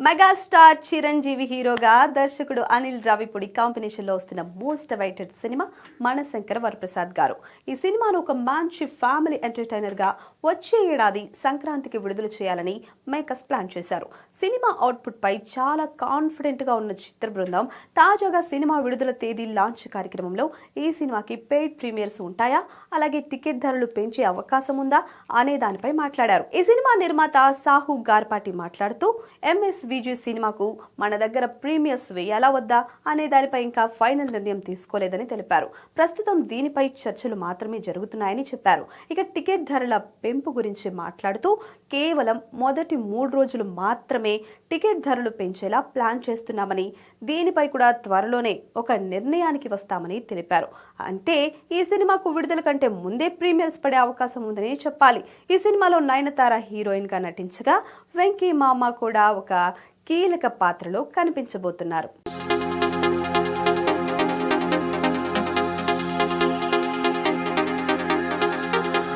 Megastar Chiranjeevi హీరోగా దర్శకుడు అనిల్ రావిపూడి కాంబినేషన్లో వస్తున్న మోస్ట్ అవైటెడ్ సినిమా మనశంకర వరప్రసాద్ గారు. ఈ సినిమాను ఒక మంచి ఫ్యామిలీ ఎంటర్టైనర్గా వచ్చే ఏడాది సంక్రాంతికి విడుదల చేయాలని మేకర్స్ ప్లాన్ చేశారు. సినిమా అవుట్పుట్పై చాలా కాన్ఫిడెంట్గా ఉన్న చిత్ర బృందం తాజాగా సినిమా విడుదల తేదీ లాంచ్ కార్యక్రమంలో ఈ సినిమాకి పెయిడ్ ప్రీమియర్స్ ఉంటాయా? అలాగే టికెట్ ధరలు పెంచే అవకాశం ఉందా? అనే దానిపై మాట్లాడారు. ఈ సినిమా నిర్మాత సాహు గార్పాటి మాట్లాడుతూ ఎంఎస్ విజయ్ సినిమాకు మన దగ్గర ప్రీమియర్స్ వేయాలా వద్దా అనే దానిపై ఇంకా ఫైనల్ నిర్ణయం తీసుకోలేదని తెలిపారు. ప్రస్తుతం దీనిపై చర్చలు మాత్రమే జరుగుతున్నాయని చెప్పారు. ఇక టికెట్ ధరల పెంపు గురించి మాట్లాడుతూ కేవలం మొదటి మూడు రోజులు మాత్రమే టికెట్ ధరలు పెంచేలా ప్లాన్ చేస్తున్నామని దీనిపై కూడా త్వరలోనే ఒక నిర్ణయానికి వస్తామని తెలిపారు. అంటే ఈ సినిమాకు విడుదల కంటే ముందే ప్రీమియర్స్ పడే అవకాశం ఉందని చెప్పాలి. ఈ సినిమాలో నయనతార హీరోయిన్గా నటించగా వెంకీ మామ కూడా ఒక కీలక పాత్రలో కనిపించబోతున్నారు.